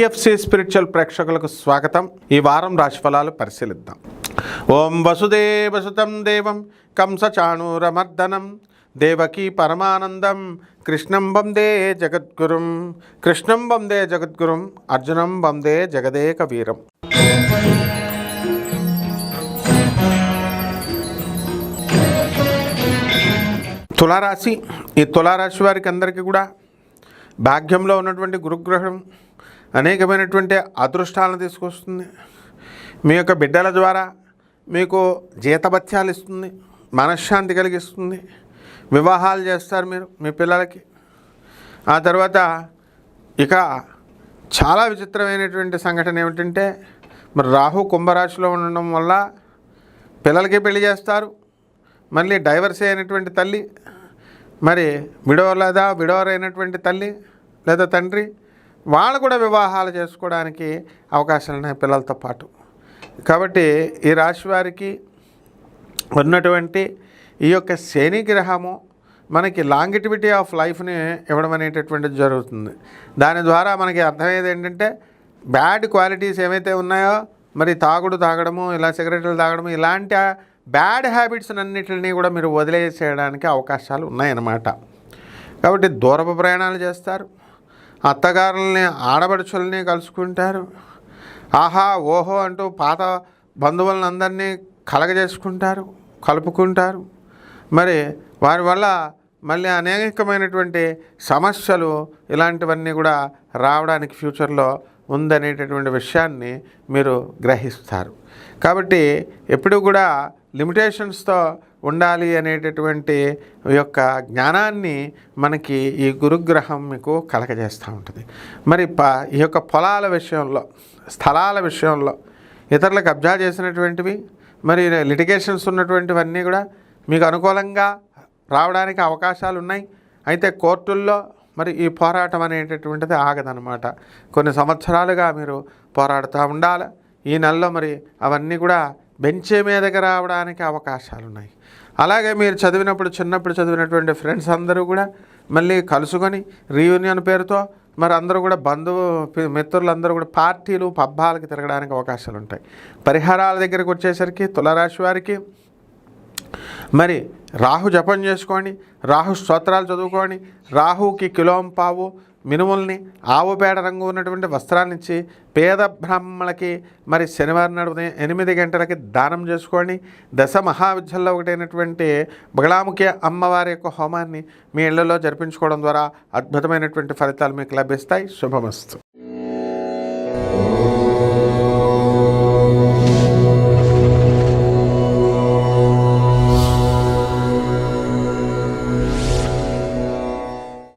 PFC spiritual ప్రేక్షకులకు స్వాగతం. ఈ వారం రాశిఫలాలు పరిశీలిద్దాం. ఓం వసుదేవసుతం దేవం కంసచాణూరమర్దనం దేవకీ పరమానందం కృష్ణం వందే జగద్గురుం కృష్ణం వందే జగద్గురుం అర్జునం వందే జగదేక వీరం తులారాశి ఈ తులారాశి వారికి అందరికీ కూడా భాగ్యంలో ఉన్నటువంటి గురుగ్రహం అనేకమైనటువంటి అదృష్టాలను తీసుకొస్తుంది. మీ యొక్క బిడ్డల ద్వారా మీకు జీతభత్యాలు ఇస్తుంది మనశ్శాంతి కలిగిస్తుంది. వివాహాలు చేస్తారు మీరు మీ పిల్లలకి. ఆ తర్వాత ఇక చాలా విచిత్రమైనటువంటి సంఘటన ఏమిటంటే మరి రాహు కుంభరాశిలో ఉండడం వల్ల పిల్లలకి పెళ్ళి చేస్తారు మళ్ళీ డైవర్స్ అయినటువంటి తల్లి మరి విడవ లేదా విడవరైనటువంటి అయినటువంటి తల్లి లేదా తండ్రి వాళ్ళు కూడా వివాహాలు చేసుకోవడానికి అవకాశాలు ఉన్నాయి పిల్లలతో పాటు. కాబట్టి ఈ రాశి వారికి ఉన్నటువంటి ఈ యొక్క శని గ్రహము మనకి లాంగిటివిటీ ఆఫ్ లైఫ్ని ఇవ్వడం అనేటటువంటిది జరుగుతుంది. దాని ద్వారా మనకి అర్థమయ్యేది ఏంటంటే బ్యాడ్ క్వాలిటీస్ ఏవైతే ఉన్నాయో మరి తాగుడు తాగడము ఇలా సిగరెట్లు తాగడము ఇలాంటి బ్యాడ్ హ్యాబిట్స్ అన్నిటిని కూడా మీరు వదిలేసేయడానికి అవకాశాలు ఉన్నాయన్నమాట. కాబట్టి దూరపు ప్రయాణాలు చేస్తారు. అత్తగారుల్ని ఆడబడుచులని కలుసుకుంటారు. ఆహా ఓహో అంటూ పాత బంధువులను అందరినీ కలగజేసుకుంటారు కలుపుకుంటారు. మరి వారి వల్ల మళ్ళీ అనేకమైనటువంటి సమస్యలు ఇలాంటివన్నీ కూడా రావడానికి ఫ్యూచర్లో ఉందనేటటువంటి విషయాన్ని మీరు గ్రహిస్తారు. కాబట్టి ఎప్పుడు కూడా లిమిటేషన్స్తో ఉండాలి అనేటటువంటి యొక్క జ్ఞానాన్ని మనకి ఈ గురుగ్రహం మీకు కలగజేస్తూ ఉంటుంది. మరి ప ఈ యొక్క పొలాల విషయంలో స్థలాల విషయంలో ఇతరులకు కబ్జా చేసినటువంటివి మరి లిటిగేషన్స్ ఉన్నటువంటివన్నీ కూడా మీకు అనుకూలంగా రావడానికి అవకాశాలు ఉన్నాయి అయితే కోర్టుల్లో మరి ఈ పోరాటం అనేటటువంటిది ఆగదనమాట కొన్ని సంవత్సరాలుగా మీరు పోరాడుతూ ఉండాలి. ఈ నెలలో మరి అవన్నీ కూడా బెంచే మీదకి రావడానికి అవకాశాలు ఉన్నాయి అలాగే మీరు చదివినప్పుడు చిన్నప్పుడు చదివినటువంటి ఫ్రెండ్స్ అందరూ కూడా మళ్ళీ కలుసుకొని రీయూనియన్ పేరుతో మరి అందరూ కూడా బంధువు మిత్రులందరూ కూడా పార్టీలు పబ్బాలకి తిరగడానికి అవకాశాలు ఉంటాయి పరిహారాల దగ్గరకు వచ్చేసరికి తులరాశి వారికి మరి రాహు జపం చేసుకోండి రాహు స్తోత్రాలు చదువుకోండి రాహుకి కిలోం పావు మినుముల్ని ఆవు పేడ రంగు ఉన్నటువంటి వస్త్రాన్ని ఇచ్చి పేద బ్రాహ్మణులకి మరి శనివారం నాడు ఉదయం ఎనిమిది గంటలకి దానం చేసుకోండి. దశ మహావిద్యల్లో ఒకటైనటువంటి బగళాముఖి అమ్మవారి యొక్క హోమాన్ని మీ ఇళ్ళలో జరిపించుకోవడం ద్వారా అద్భుతమైనటువంటి ఫలితాలు మీకు లభిస్తాయి. శుభమస్తు.